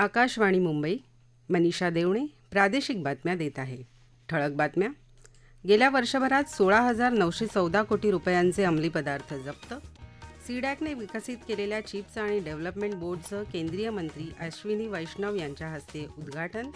आकाशवाणी मुंबई मनीषा देवणे प्रादेशिक बातम्या देत आहे. ठळक बातम्या. गेल्या वर्षभरात सोळा हजार नऊशे चौदा कोटी रुपयांचे अंमली पदार्थ जप्त. सीडॅकने विकसित केलेल्या चिप्स आणि डेव्हलपमेंट बोर्डचं केंद्रीय मंत्री अश्विनी वैष्णव यांच्या हस्ते उद्घाटन.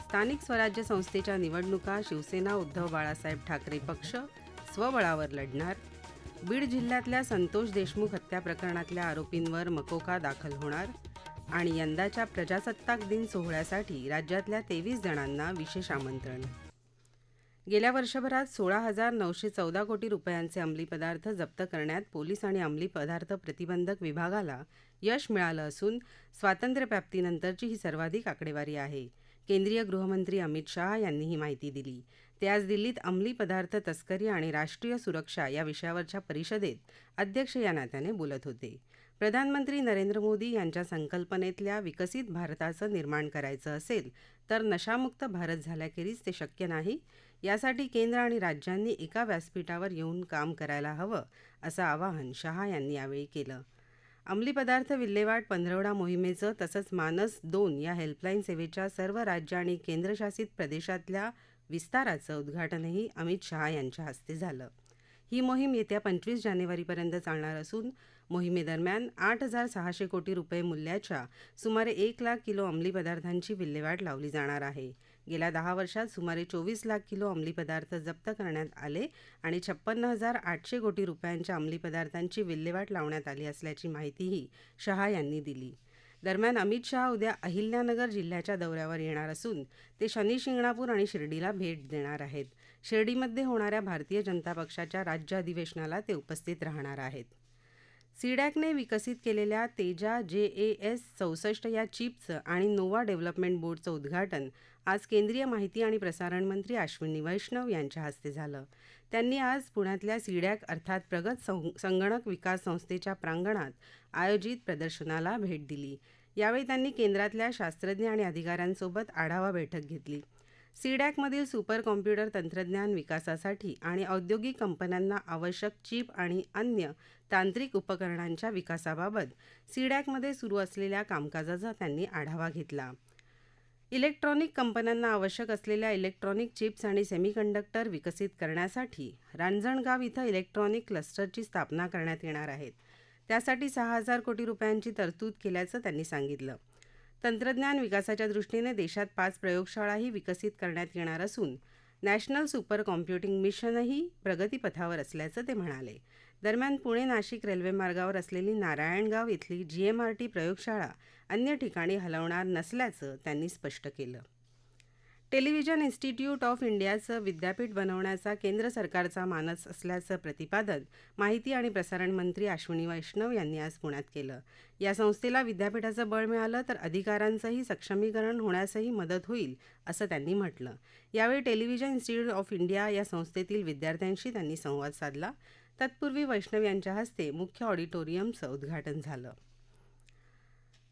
स्थानिक स्वराज्य संस्थेच्या निवडणुका शिवसेना उद्धव बाळासाहेब ठाकरे पक्ष स्वबळावर लढणार. बीड जिल्ह्यातल्या संतोष देशमुख हत्या प्रकरणातल्या आरोपींवर मकोका दाखल होणार. आणि यंदाच्या प्रजासत्ताक दिन सोहळ्यासाठी राज्यातल्या तेवीस जणांना विशेष आमंत्रण. गेल्या वर्षभरात सोळा हजार नऊशे चौदा कोटी रुपयांचे अंमली पदार्थ जप्त करण्यात पोलीस आणि अंमली पदार्थ प्रतिबंधक विभागाला यश मिळालं असून स्वातंत्र्यप्राप्तीनंतरची ही सर्वाधिक आकडेवारी आहे. केंद्रीय गृहमंत्री अमित शहा यांनी ही माहिती दिली. ते आज दिल्लीत अंमली पदार्थ तस्करी आणि राष्ट्रीय सुरक्षा या विषयावरच्या परिषदेत अध्यक्ष या नात्याने बोलत होते. प्रधानमंत्री नरेंद्र मोदी यांच्या संकल्पनेतल्या विकसित भारताचं निर्माण करायचं असेल तर नशामुक्त भारत झाल्याखेरीज ते शक्य नाही. यासाठी केंद्र आणि राज्यांनी एका व्यासपीठावर येऊन काम करायला हवं असं आवाहन शहा यांनी यावेळी केलं. अंमली पदार्थ विल्हेवाट पंधरवडा मोहिमेचं तसंच मानस दोन या हेल्पलाईन सेवेच्या सर्व राज्य आणि केंद्रशासित प्रदेशातल्या विस्ताराचं उद्घाटनही अमित शहा यांच्या हस्ते झालं. ही मोहीम येत्या पंचवीस जानेवारीपर्यंत चालणार असून मोहिमेदरम्यान आठ हजार सहाशे कोटी रुपये मूल्याच्या सुमारे एक लाख किलो अंमली पदार्थांची विल्हेवाट लावली जाणार आहे. गेल्या दहा वर्षात सुमारे चोवीस लाख किलो अंमली पदार्थ जप्त करण्यात आले आणि छप्पन्न हजार आठशे कोटी रुपयांच्या अंमली पदार्थांची विल्हेवाट लावण्यात आली असल्याची माहितीही शहा यांनी दिली. दरम्यान अमित शहा उद्या अहिल्यानगर जिल्ह्याच्या दौऱ्यावर येणार असून ते शनी शिंगणापूर आणि शिर्डीला भेट देणार आहेत. शिर्डीमध्ये होणाऱ्या भारतीय जनता पक्षाच्या राज्य अधिवेशनाला ते उपस्थित राहणार आहेत. सीडॅकने विकसित केलेल्या तेजा जे ए एस चौसष्ट या चिपचं आणि नोवा डेव्हलपमेंट बोर्डचं उद्घाटन आज केंद्रीय माहिती आणि प्रसारण मंत्री अश्विनी वैष्णव यांच्या हस्ते झालं. त्यांनी आज पुण्यातल्या सीडॅक अर्थात प्रगत संगणक विकास संस्थेच्या प्रांगणात आयोजित प्रदर्शनाला भेट दिली. यावेळी त्यांनी केंद्रातल्या शास्त्रज्ञ आणि अधिकाऱ्यांसोबत आढावा बैठक घेतली. सीडॅकमधील सुपर कॉम्प्युटर तंत्रज्ञान विकासासाठी आणि औद्योगिक कंपन्यांना आवश्यक चिप आणि अन्य तांत्रिक उपकरणांच्या विकासाबाबत सीडॅकमध्ये सुरू असलेल्या कामकाजाचा त्यांनी आढावा घेतला. इलेक्ट्रॉनिक कंपन्यांना आवश्यक असलेल्या इलेक्ट्रॉनिक चिप्स आणि सेमीकंडक्टर विकसित करण्यासाठी रांजणगाव इथं इलेक्ट्रॉनिक क्लस्टरची स्थापना करण्यात येणार आहेत. त्यासाठी सहा हजार कोटी रुपयांची तरतूद केल्याचं त्यांनी सांगितलं. तंत्रज्ञान विकासाच्या दृष्टीने देशात पाच प्रयोगशाळाही विकसित करण्यात येणार असून नॅशनल सुपर कॉम्प्युटिंग मिशनही प्रगतीपथावर असल्याचं ते म्हणाले. दरम्यान पुणे नाशिक रेल्वेमार्गावर असलेली नारायणगाव इथली जीएमआरटी प्रयोगशाळा अन्य ठिकाणी हलवणार नसल्याचं त्यांनी स्पष्ट केलं. टेलिव्हिजन इन्स्टिट्यूट ऑफ इंडियाचं विद्यापीठ बनवण्याचा केंद्र सरकारचा मानस असल्याचं प्रतिपादन माहिती आणि प्रसारण मंत्री अश्विनी वैष्णव यांनी आज पुण्यात केलं. या संस्थेला विद्यापीठाचं बळ मिळालं तर अधिकारांचंही सक्षमीकरण होण्यासही मदत होईल असं त्यांनी म्हटलं. यावेळी टेलिव्हिजन इन्स्टिट्यूट ऑफ इंडिया या संस्थेतील विद्यार्थ्यांशी त्यांनी संवाद साधला. तत्पूर्वी वैष्णव यांच्या हस्ते मुख्य ऑडिटोरियमचं उद्घाटन झालं.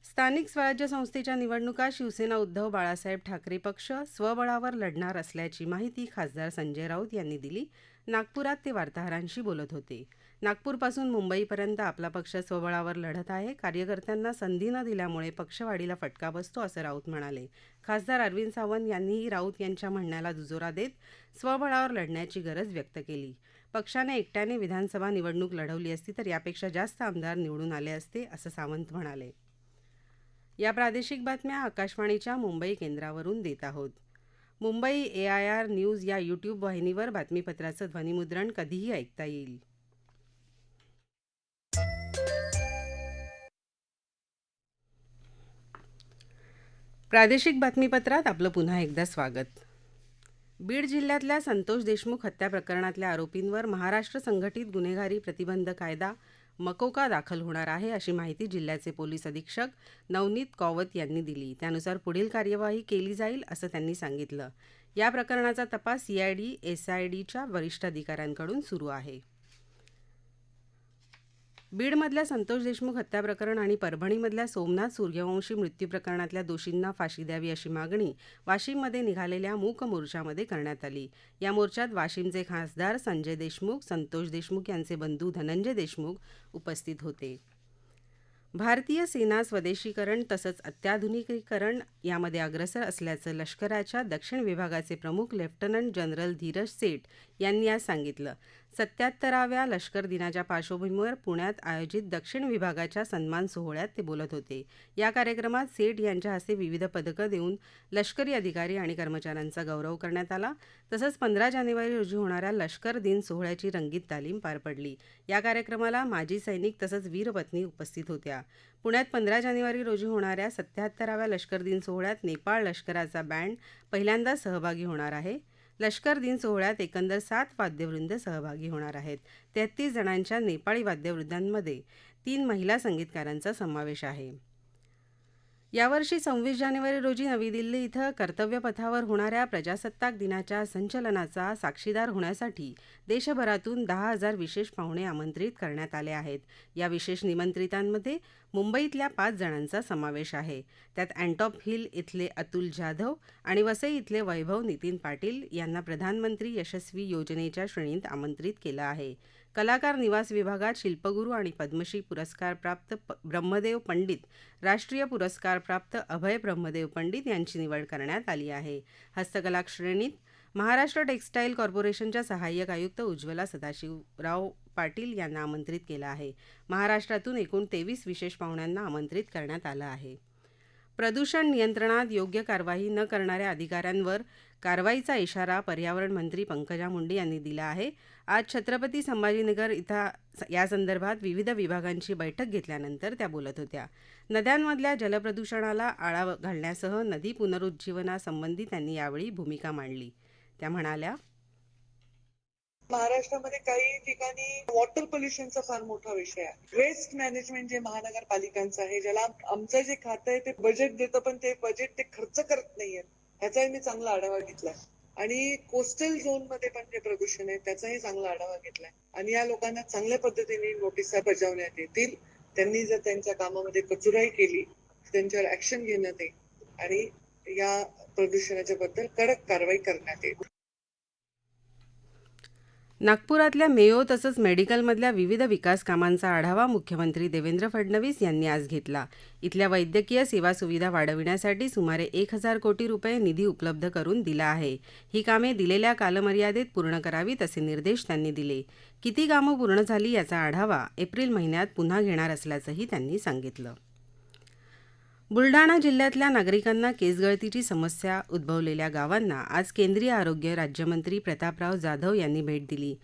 स्थानिक स्वराज्य संस्थेच्या निवडणुका शिवसेना उद्धव बाळासाहेब ठाकरे पक्ष स्वबळावर लढणार असल्याची माहिती खासदार संजय राऊत यांनी दिली. नागपुरात ते वार्ताहरांशी बोलत होते. नागपूरपासून मुंबईपर्यंत आपला पक्ष स्वबळावर लढत आहे. कार्यकर्त्यांना संधी न दिल्यामुळे पक्षवाढीला फटका बसतो असं राऊत म्हणाले. खासदार अरविंद सावंत यांनीही राऊत यांच्या म्हणण्याला दुजोरा देत स्वबळावर लढण्याची गरज व्यक्त केली. पक्षाने एकट्याने विधानसभा निवडणूक लढवली असती तर यापेक्षा जास्त आमदार निवडून आले असते असं सावंत म्हणाले. या प्रादेशिक बातम्या आकाशवाणीच्या मुंबई केंद्रावरून देत आहोत. Mumbai A I R news या यूट्यूब वाहिनीवर बातमीपत्राचं ध्वनिमुद्रण कधीही ऐकता येईल. प्रादेशिक बातमीपत्रात आपलं पुन्हा एकदा स्वागत. बीड जिल्ह्यातल्या संतोष देशमुख हत्या प्रकरणातल्या आरोपींवर महाराष्ट्र संघटित गुन्हेगारी प्रतिबंध कायदा मकोका दाखल होणार आहे अशी माहिती जिल्ह्याचे पोलीस अधीक्षक नवनीत कॉवत यांनी दिली. त्यानुसार पुढील कार्यवाही केली जाईल असं त्यांनी सांगितलं. या प्रकरणाचा तपास सीआयडी एसआयडीच्या वरिष्ठ अधिकाऱ्यांकडून सुरू आहे. बीडमधल्या संतोष देशमुख हत्या प्रकरण आणि परभणीमधल्या सोमनाथ सूर्यवंशी मृत्यू प्रकरणातल्या दोषींना फाशी द्यावी अशी मागणी वाशिममध्ये निघालेल्या मूक मोर्चामध्ये करण्यात आली. या मोर्चात वाशिमचे खासदार संजय देशमुख संतोष देशमुख यांचे बंधू धनंजय देशमुख उपस्थित होते. भारतीय सेना स्वदेशीकरण तसंच अत्याधुनिकीकरण यामध्ये अग्रसर असल्याचं लष्कराच्या दक्षिण विभागाचे प्रमुख लेफ्टनंट जनरल धीरज सेठ यांनी आज सांगितलं. सत्याहत्तराव्या लष्कर दिनाच्या पार्श्वभूमीवर पुण्यात आयोजित दक्षिण विभागाच्या सन्मान सोहळ्यात ते बोलत होते. या कार्यक्रमात सेठ यांच्या हस्ते विविध पदकं देऊन लष्करी अधिकारी आणि कर्मचाऱ्यांचा गौरव करण्यात आला. तसंच पंधरा जानेवारी रोजी होणाऱ्या लष्कर दिन सोहळ्याची रंगीत तालीम पार पडली. या कार्यक्रमाला माजी सैनिक तसंच वीरपत्नी उपस्थित होत्या. पुण्यात पंधरा जानेवारी रोजी होणाऱ्या सत्याहत्तराव्या लष्कर दिन सोहळ्यात नेपाळ लष्कराचा बँड पहिल्यांदा सहभागी होणार आहे. लष्कर दिन सोहळ्यात एकंदर सात वाद्यवृंद सहभागी होणार आहेत. तेहतीस जणांच्या नेपाळी वाद्यवृंदांमध्ये तीन महिला संगीतकारांचा समावेश आहे. यावर्षी सव्वीस जानेवारी रोजी नवी दिल्ली इथं कर्तव्यपथावर होणाऱ्या प्रजासत्ताक दिनाच्या संचलनाचा साक्षीदार होण्यासाठी देशभरातून दहा हजार विशेष पाहुणे आमंत्रित करण्यात आले आहेत. या विशेष निमंत्रितांमध्ये मुंबईतल्या पाच जणांचा समावेश आहे. त्यात अँटॉप हिल इथले अतुल जाधव आणि वसई इथले वैभव नितीन पाटील यांना प्रधानमंत्री यशस्वी योजनेच्या श्रेणीत आमंत्रित केलं आहे. कलाकार निवास विभागात शिल्पगुरू आणि पद्मश्री पुरस्कारप्राप्त प ब्रह्मदेव पंडित राष्ट्रीय पुरस्कारप्राप्त अभय ब्रह्मदेव पंडित यांची निवड करण्यात आली आहे. हस्तकला श्रेणीत महाराष्ट्र टेक्स्टाईल कॉर्पोरेशनच्या सहाय्यक आयुक्त उज्ज्वला सदाशिवराव पाटील यांना आमंत्रित केलं आहे. महाराष्ट्रातून एकूण तेवीस विशेष पाहुण्यांना आमंत्रित करण्यात आलं आहे. प्रदूषण नियंत्रणात योग्य कारवाई न करणाऱ्या अधिकाऱ्यांवर कारवाईचा इशारा पर्यावरण मंत्री पंकजा मुंडे यांनी दिला आहे. आज छत्रपती संभाजीनगर इथं यासंदर्भात विविध विभागांची बैठक घेतल्यानंतर त्या बोलत होत्या. नद्यांमधल्या जलप्रदूषणाला आळा घालण्यासह नदी पुनरुज्जीवनासंबंधी त्यांनी यावेळी भूमिका मांडली. त्या म्हणाल्या महाराष्ट्रामध्ये काही ठिकाणी वॉटर पोल्युशनचा फार मोठा विषय आहे. वेस्ट मॅनेजमेंट जे महानगरपालिकांचं आहे ज्याला आमचं जे खातं आहे ते बजेट देतं पण ते बजेट ते खर्च करत नाहीये ह्याचाही मी चांगला आढावा घेतला आणि कोस्टल झोनमध्ये पण जे प्रदूषण आहे त्याचाही चांगला आढावा घेतलाय. आणि या लोकांना चांगल्या पद्धतीने नोटिसा बजावण्यात येतील. त्यांनी जर त्यांच्या कामामध्ये कचुराई केली त्यांच्यावर ऍक्शन घेण्यात येईल. आणि या प्रदूषणाच्या बद्दल कडक कारवाई करण्यात येईल. नागपुरातल्या मेयो तसंच मेडिकलमधल्या विविध विकास कामांचा आढावा मुख्यमंत्री देवेंद्र फडणवीस यांनी आज घेतला. इथल्या वैद्यकीय सेवा सुविधा वाढविण्यासाठी सुमारे एक हजार कोटी रुपये निधी उपलब्ध करून दिला आहे. ही कामे दिलेल्या कालमर्यादेत पूर्ण करावीत असे निर्देश त्यांनी दिले. किती कामं पूर्ण झाली याचा आढावा एप्रिल महिन्यात पुन्हा घेणार असल्याचंही त्यांनी सांगितलं. बुलडाणा जिल्ह्यातल्या नागरिकांना केसगळतीची समस्या उद्भवलेल्या गावांना आज केंद्रीय आरोग्य राज्यमंत्री प्रतापराव जाधव यांनी भेट दिली.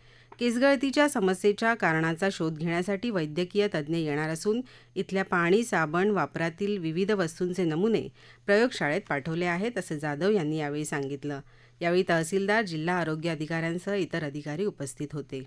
केसगळतीच्या समस्येच्या कारणाचा शोध घेण्यासाठी वैद्यकीय तज्ज्ञ येणार असून इथल्या पाणी साबण वापरातील विविध वस्तूंचे नमुने प्रयोगशाळेत पाठवले आहेत असं जाधव यांनी यावेळी सांगितलं. यावेळी तहसीलदार जिल्हा आरोग्य अधिकाऱ्यांसह इतर अधिकारी उपस्थित होते.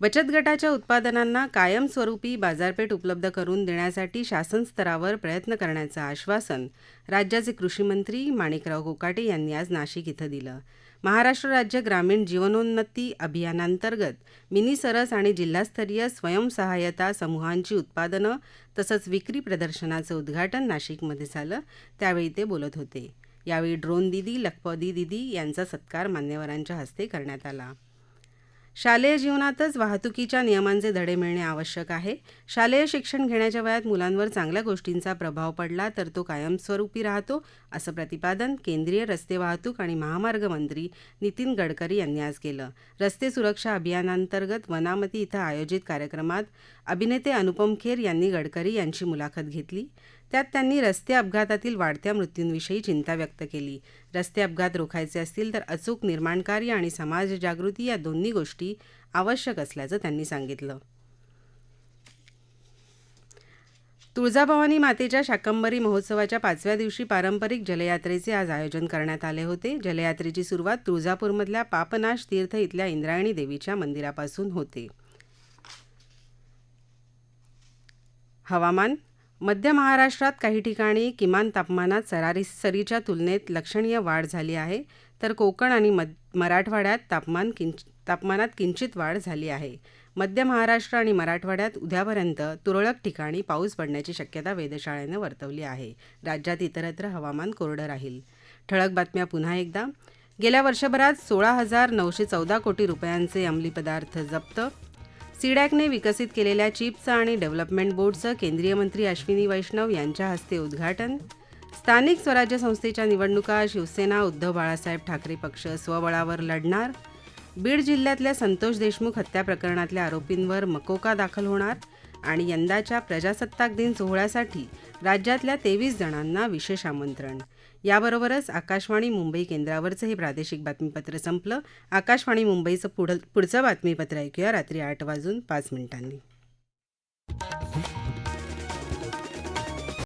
बचत गटाच्या उत्पादनांना कायमस्वरूपी बाजारपेठ उपलब्ध करून देण्यासाठी शासन स्तरावर प्रयत्न करण्याचं आश्वासन राज्याचे कृषीमंत्री माणिकराव कोकाटे यांनी आज नाशिक इथं दिलं. महाराष्ट्र राज्य ग्रामीण जीवनोन्नती अभियानांतर्गत मिनी सरस आणि जिल्हास्तरीय स्वयंसहाय्यता समूहांची उत्पादनं तसंच विक्री प्रदर्शनाचं उद्घाटन नाशिकमध्ये झालं. त्यावेळी ते बोलत होते. यावेळी ड्रोन दिदी लखपदी दिदी यांचा सत्कार मान्यवरांच्या हस्ते करण्यात आला. शालेय जीवनातच वाहतुकीच्या नियमांचे धडे मिळणे आवश्यक आहे. शालेय शिक्षण घेण्याच्या वयात मुलांवर चांगल्या गोष्टींचा प्रभाव पडला तर तो कायमस्वरूपी राहतो असं प्रतिपादन केंद्रीय रस्ते वाहतूक आणि महामार्ग मंत्री नितीन गडकरी यांनी आज केलं. रस्ते सुरक्षा अभियानांतर्गत वनामती इथं आयोजित कार्यक्रमात अभिनेते अनुपम खेर यांनी गडकरी यांची मुलाखत घेतली. त्यात त्यांनी रस्ते अपघातातील वाढत्या मृत्यूंविषयी चिंता व्यक्त केली. रस्ते अपघात रोखायचे असतील तर अचूक निर्माणकार्य आणि समाज जागृती या दोन्ही गोष्टी आवश्यक असल्याचं त्यांनी सांगितलं. तुळजाभवानी मातेच्या शाकंबरी महोत्सवाच्या पाचव्या दिवशी पारंपरिक जलयात्रेचे आज आयोजन करण्यात आले होते. जलयात्रेची सुरुवात तुळजापूरमधल्या पापनाश तीर्थ इथल्या इंद्रायणी देवीच्या मंदिरापासून होते. हवामान मध्य महाराष्ट्रात काही ठिकाणी किमान तापमानात सरारी सरीच्या तुलनेत लक्षणीय वाढ झाली आहे. तर कोकण आणि मध मराठवाड्यात तापमान किंच तापमानात किंचित वाढ झाली आहे. मध्य महाराष्ट्र आणि मराठवाड्यात उद्यापर्यंत तुरळक ठिकाणी पाऊस पडण्याची शक्यता वेधशाळेनं वर्तवली आहे. राज्यात इतरत्र हवामान कोरडं राहील. ठळक बातम्या पुन्हा एकदा. गेल्या वर्षभरात सोळा हजार नऊशे चौदा कोटी रुपयांचे अंमली पदार्थ जप्त सीडॅकने विकसित केलेल्या चिपचं आणि डेव्हलपमेंट बोर्डचं केंद्रीय मंत्री अश्विनी वैष्णव यांच्या हस्ते उद्घाटन. स्थानिक स्वराज्य संस्थेच्या निवडणुका शिवसेना उद्धव बाळासाहेब ठाकरे पक्ष स्वबळावर लढणार. बीड जिल्ह्यातल्या संतोष देशमुख हत्या प्रकरणातल्या आरोपींवर मकोका दाखल होणार आणि यंदाच्या प्रजासत्ताक दिन सोहळ्यासाठी राज्यातल्या तेवीस जणांना विशेष आमंत्रण. याबरोबरच आकाशवाणी मुंबई केंद्रावरचं हे प्रादेशिक बातमीपत्र संपलं. आकाशवाणी मुंबईचं पुढं पुढचं बातमीपत्र ऐकूया. रात्री आठ वाजून पाच मिनिटांनी.